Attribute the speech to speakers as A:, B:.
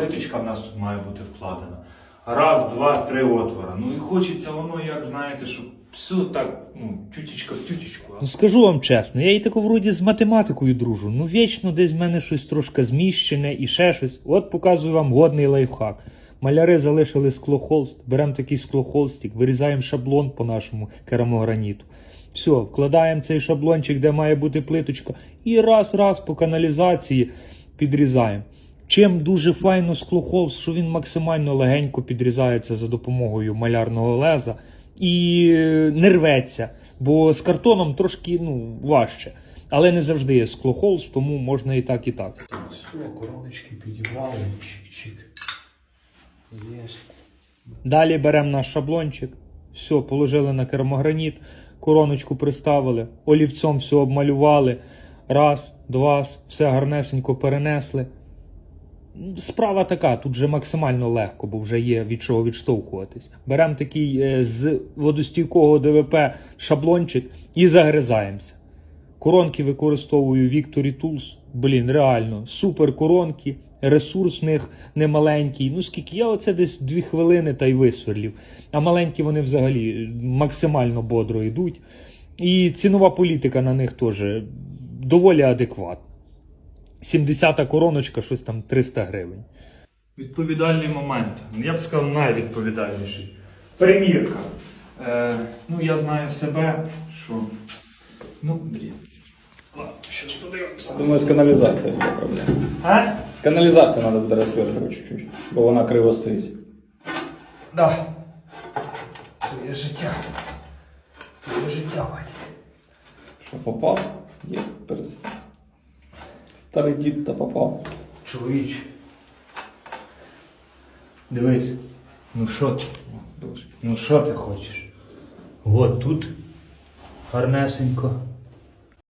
A: плиточка в нас тут має бути вкладена. Раз, два, три отвора. Ну і хочеться воно, як знаєте, щоб все так, ну, тютечка в тютечку.
B: Ну, Скажу вам чесно, я і тако вроді з математикою дружу. Ну вічно десь в мене щось трошки зміщене і ще щось. От показую вам годний лайфхак. Маляри залишили склохолст, беремо такий склохолстик, вирізаємо шаблон по нашому керамограніту. Все, вкладаємо цей шаблончик, де має бути плиточка, і раз-раз по каналізації підрізаємо. Чим дуже файно склохолст, що він максимально легенько підрізається за допомогою малярного леза і е, не рветься, бо з картоном трошки ну, важче. Але не завжди є склохолст, тому можна і так, і так.
A: Все, короночки підібрали, чик-чик. Є.
B: Далі беремо наш шаблончик, все, положили на керамограніт, короночку приставили, олівцем все обмалювали. Раз, два, все гарнесенько перенесли. Справа така, тут вже максимально легко, бо вже є від чого відштовхуватись. Беремо такий е, з водостійкого ДВП шаблончик і загризаємося. Коронки використовую Victory Tools. Блін, реально, супер коронки, ресурс в них немаленький. Ну скільки я оце десь дві хвилини та й висверлів. А маленькі вони взагалі максимально бодро йдуть. І цінова політика на них теж доволі адекватна. 70-та короночка, щось там 300 гривень.
A: Відповідальний момент. Я б сказав, найвідповідальніший. Перемірка. Е, ну, я знаю себе, що. Ну, блін. Ладно, щось подивимося.
C: Думаю, з каналізацією буде проблема.
A: А?
C: З каналізацією треба буде розсверлювати чуть-чуть, бо вона криво стоїть.
A: Да. Твоє життя. Твоє життя, Вадя.
C: Що попав? Є перед. Старий дід та попав.
A: Чоловіч. Дивись. Ну що ти? Ну що ти хочеш? От тут гарнесенько